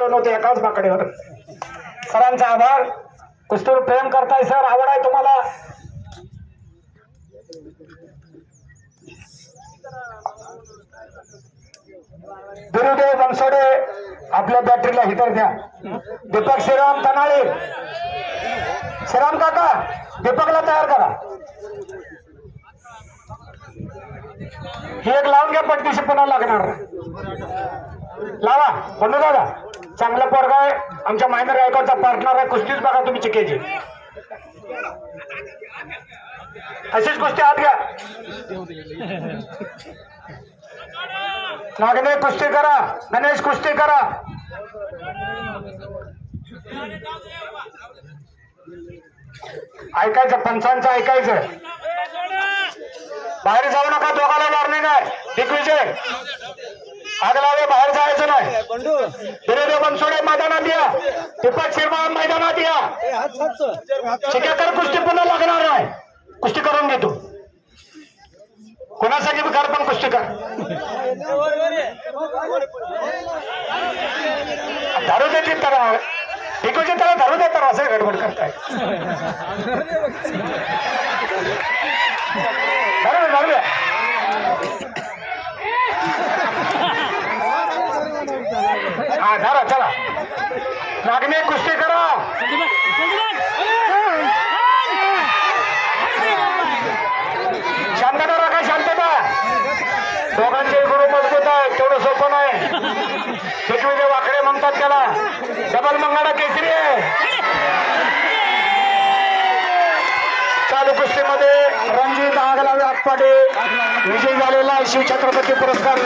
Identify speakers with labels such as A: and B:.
A: नव्हते एकाच बाकड्यावर सरांचा आभार. कुस्तीवर प्रेम करताय सर. आवड आहे तुम्हाला. गुरुदेव बनसोडे आपल्या बॅटरीला हिटर द्या. दीपक श्रीराम तनाळे श्रीराम काका दीपकला तयार करा. ही एक लावून घ्या पटदिशी पुन्हा लागणार. लावा बंधू दादा. चांगला पोरगा आहे. आमच्या मायनर गायकवाडचा पार्टनर आहे. कुस्तीच बघा तुम्ही चिकेची अशीच कुस्ती आत घ्या. नागने कुस्ती करा. गणेश कुस्ती करा. ऐकायचं पंचांचं ऐकायचं. बाहेर जाऊ नका दोघाला वॉर्निंग नाही दिग्विजय आग लावे बाहेर जायचं. नाही गुरुदेव बनसोडे मैदानात या. दीपक शिरमा मैदानात या. शिकेकर कुस्ती पुन्हा लागणार नाही कुस्ती करून घेतो कोणासाठी कर पण कुस्ती कर. धरू देतील त्याला दिग्विजय त्याला धरू देतात असं गडबड करताय. धरू धरू दे हा धरा चला नागने कुस्ती करा. शांतता राखा शांतता. दोघांचे गुरु मजबूत आहे तेवढं सोपं नाही. पृथ्वीचे वाकडे म्हणतात त्याला. डबल मंगाडा केसरी आहे. चालू कुस्तीमध्ये रणजित आगलावे आटपाटे विजयी झालेला शिवछत्रपती पुरस्कार